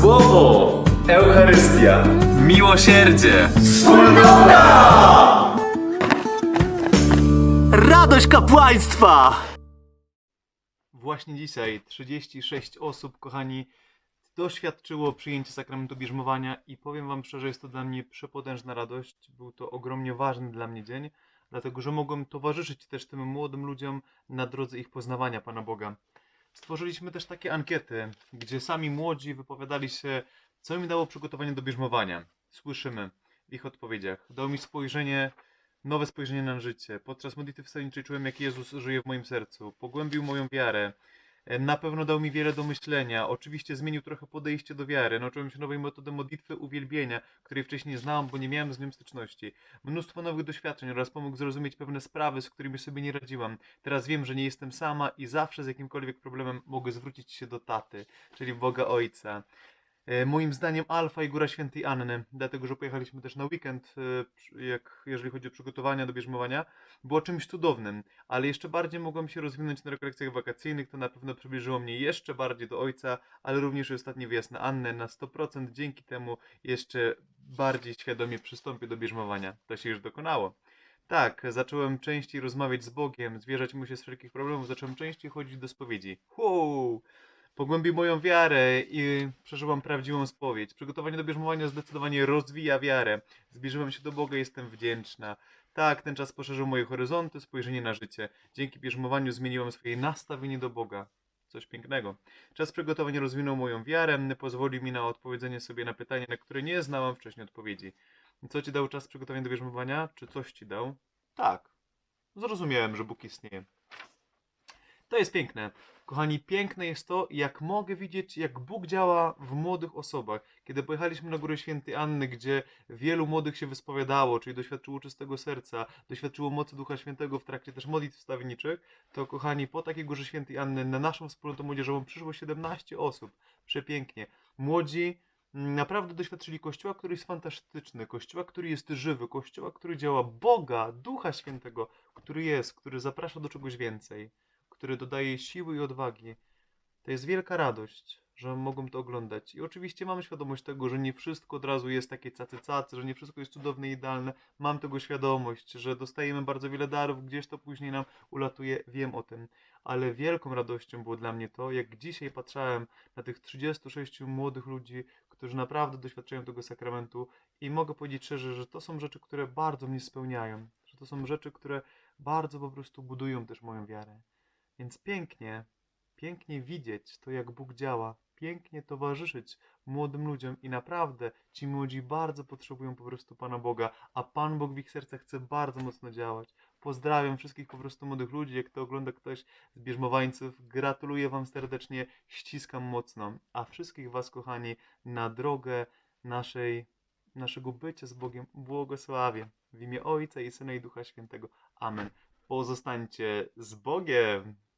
Słowo, Eucharystia, miłosierdzie, Radość kapłaństwa! Właśnie dzisiaj 36 osób, kochani, doświadczyło przyjęcia sakramentu bierzmowania i powiem wam szczerze, jest to dla mnie przepotężna radość. Był to ogromnie ważny dla mnie dzień, dlatego że mogłem towarzyszyć też tym młodym ludziom na drodze ich poznawania Pana Boga. Stworzyliśmy też takie ankiety, gdzie sami młodzi wypowiadali się, co im dało przygotowanie do bierzmowania. Słyszymy w ich odpowiedziach. Dało mi spojrzenie nowe spojrzenie na życie. Podczas modlitwy wstawniczej czułem, jak Jezus żyje w moim sercu. Pogłębił moją wiarę. E, Na pewno dał mi wiele do myślenia. Oczywiście zmienił trochę podejście do wiary. Nauczyłem się nowej metody modlitwy uwielbienia, której wcześniej nie znałam, bo nie miałem z nią styczności. Mnóstwo nowych doświadczeń oraz pomógł zrozumieć pewne sprawy, z którymi sobie nie radziłam. Teraz wiem, że nie jestem sama i zawsze z jakimkolwiek problemem mogę zwrócić się do taty, czyli Boga Ojca. E, Moim zdaniem Alfa i Góra Świętej Anny, dlatego że pojechaliśmy też na weekend, e, jak, jeżeli chodzi o przygotowania do bierzmowania, było czymś cudownym, ale jeszcze bardziej mogłem się rozwinąć na rekolekcjach wakacyjnych, to na pewno przybliżyło mnie jeszcze bardziej do Ojca, ale również ostatni wyjazd na Annę na 100% dzięki temu jeszcze bardziej świadomie przystąpię do bierzmowania. To się już dokonało. Tak, zacząłem częściej rozmawiać z Bogiem, zwierzać mu się z wszelkich problemów, zacząłem częściej chodzić do spowiedzi. Wow! Pogłębił moją wiarę i przeżyłam prawdziwą spowiedź. Przygotowanie do bierzmowania zdecydowanie rozwija wiarę. Zbliżyłem się do Boga jestem wdzięczna. Tak, ten czas poszerzył moje horyzonty, spojrzenie na życie. Dzięki bierzmowaniu zmieniłem swoje nastawienie do Boga. Coś pięknego. Czas przygotowania rozwinął moją wiarę, pozwolił mi na odpowiedzenie sobie na pytania, na które nie znałam wcześniej odpowiedzi. Co ci dał czas przygotowania do bierzmowania? Czy coś ci dał? Tak. Zrozumiałem, że Bóg istnieje. To jest piękne. Kochani, piękne jest to, jak mogę widzieć, jak Bóg działa w młodych osobach. Kiedy pojechaliśmy na Górę Świętej Anny, gdzie wielu młodych się wyspowiadało, czyli doświadczyło czystego serca, doświadczyło mocy Ducha Świętego w trakcie też modlitw wstawienniczych, to kochani, po takiej Górze Świętej Anny na naszą wspólnotę młodzieżową przyszło 17 osób. Przepięknie. Młodzi naprawdę doświadczyli Kościoła, który jest fantastyczny, Kościoła, który jest żywy, Kościoła, który działa, Boga, Ducha Świętego, który jest, który zaprasza do czegoś więcej który dodaje siły i odwagi. To jest wielka radość, że mogą to oglądać. I oczywiście mam świadomość tego, że nie wszystko od razu jest takie cacy cacy, że nie wszystko jest cudowne i idealne. Mam tego świadomość, że dostajemy bardzo wiele darów, gdzieś to później nam ulatuje, wiem o tym. Ale wielką radością było dla mnie to, jak dzisiaj patrzałem na tych 36 młodych ludzi, którzy naprawdę doświadczają tego sakramentu i mogę powiedzieć szczerze, że to są rzeczy, które bardzo mnie spełniają. Że to są rzeczy, które bardzo po prostu budują też moją wiarę. Więc pięknie, pięknie widzieć to, jak Bóg działa, pięknie towarzyszyć młodym ludziom i naprawdę ci młodzi bardzo potrzebują po prostu Pana Boga, a Pan Bóg w ich sercach chce bardzo mocno działać. Pozdrawiam wszystkich po prostu młodych ludzi, jak to ogląda ktoś z bierzmowańców, gratuluję Wam serdecznie, ściskam mocno, a wszystkich Was, kochani, na drogę naszej, naszego bycia z Bogiem błogosławię. W imię Ojca i Syna i Ducha Świętego. Amen. Pozostańcie z Bogiem!